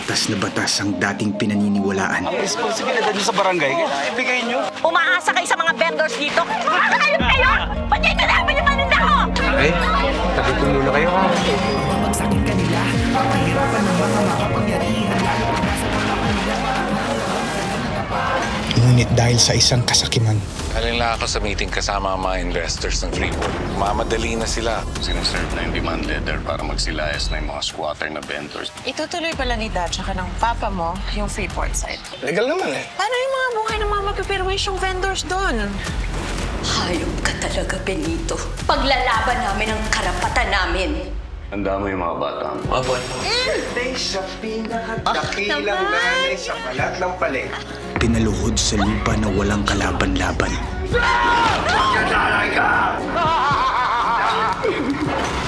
patas na batas ang dating pinaniniwalaan. Ang responsibilidad nyo sa barangay, ibigay nyo. Umaasa kayo sa mga vendors dito? Nakakayop kayo! Ba't niya italaban yung maninda ko? Ay, tabi ko muna kayo ha. Ngunit dahil sa isang kasakiman, Galing lang ako sa meeting kasama ang mga investors ng Freeport. Mamadali na sila. Sinaserve na yung demand letter para magsilayas na yung mga squatter na vendors. Itutuloy pala ni Dad tsaka ng papa mo yung Freeport side. Legal naman eh. Paano yung mga buhay ng mga magpipirwisyong vendors doon? Hayop ka talaga, Benito. Paglalaban namin ang karapatan namin. Handa mo yung mga bata mo. Day sa pinakadakilang nanay sa balat ng paling. pinaluhod sa lupa na walang kalaban-laban.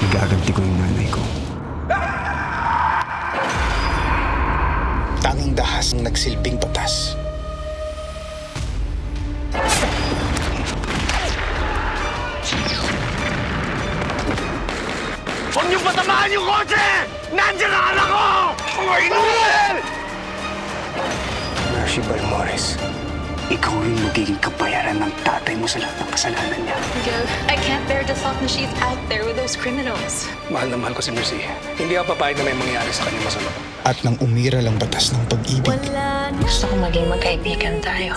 Igaganti ko yung nanay ko. Tanging dahas ang nagsilbing batas. Nyo patamaan yung kotse! Nandiyan ang anak ko! Manuel! Mercy Balmores, ikaw yung magiging kabayaran ng tatay mo sa lahat ng kasalanan niya. I can't bear the thought na she's out there with those criminals. Mahal na mahal ko si Mercy. Hindi ako papayag na may mangyari sa kanya masama. At nang umira lang batas ng pag-ibig, Gusto ko maging magkaibigan tayo.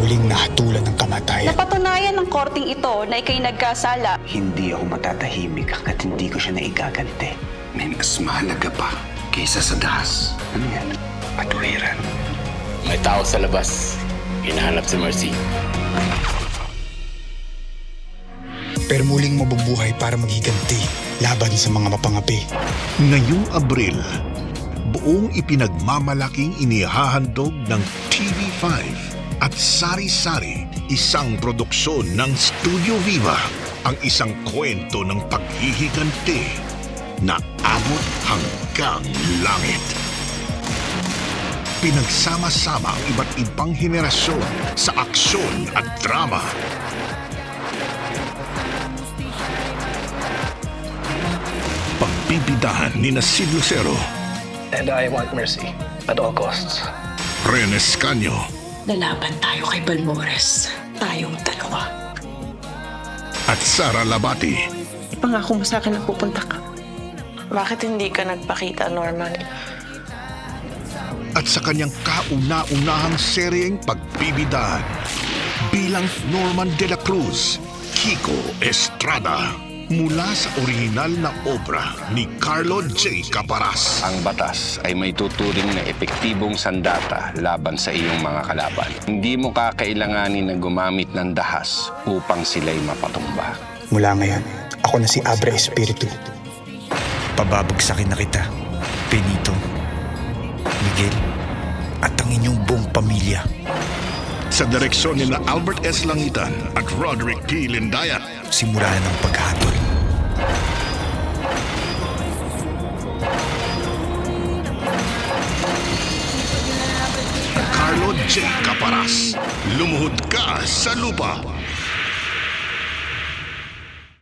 Muling nahatulan ng kamatayan. Napatunayan ng korting ito na ikay nagkasala. Hindi ako matatahimik hanggat hindi ko siya naigaganti. May mas mahalaga pa kaysa sa dahas. Ano yan? Patuwiran. May tao sa labas. Hinahanap si Mercy. Pero muling mabubuhay para magiganti laban sa mga mapangapi. Ngayong Abril, buong ipinagmamalaking inihahandog ng TV5 at Sari-Sari, isang produksyon ng Studio Viva, ang isang kwento ng paghihiganti na abot hanggang langit. Pinagsama-sama ang iba't ibang henerasyon sa aksyon at drama. Pagbibidahan ni Sid Lucero, And I want Mercy at all costs. Ren Escanio, Lalaban tayo kay Balmores. Tayong dalawa. at Sara Labati. Pangako mo sa akin na pupunta ka. Bakit hindi ka nagpakita, Norman? at sa kanyang kauna-unahang seryeng pagbibidahan bilang Norman de la Cruz, Kiko Estrada. Mula sa orihinal na obra ni Carlo J. Caparas. Ang batas ay may tuturing na epektibong sandata laban sa iyong mga kalaban. Hindi mo kakailanganin na gumamit ng dahas upang sila'y mapatumba. Mula ngayon, ako na si Abre Espiritu. Pababagsakin na kita, Benito, Miguel, at ang inyong buong pamilya. Sa direksyon ni na Albert S. Langitan at Roderick P. Lindaya. Simula na ng paghatol. Carlo J. Caparas. Lumuhod ka sa lupa.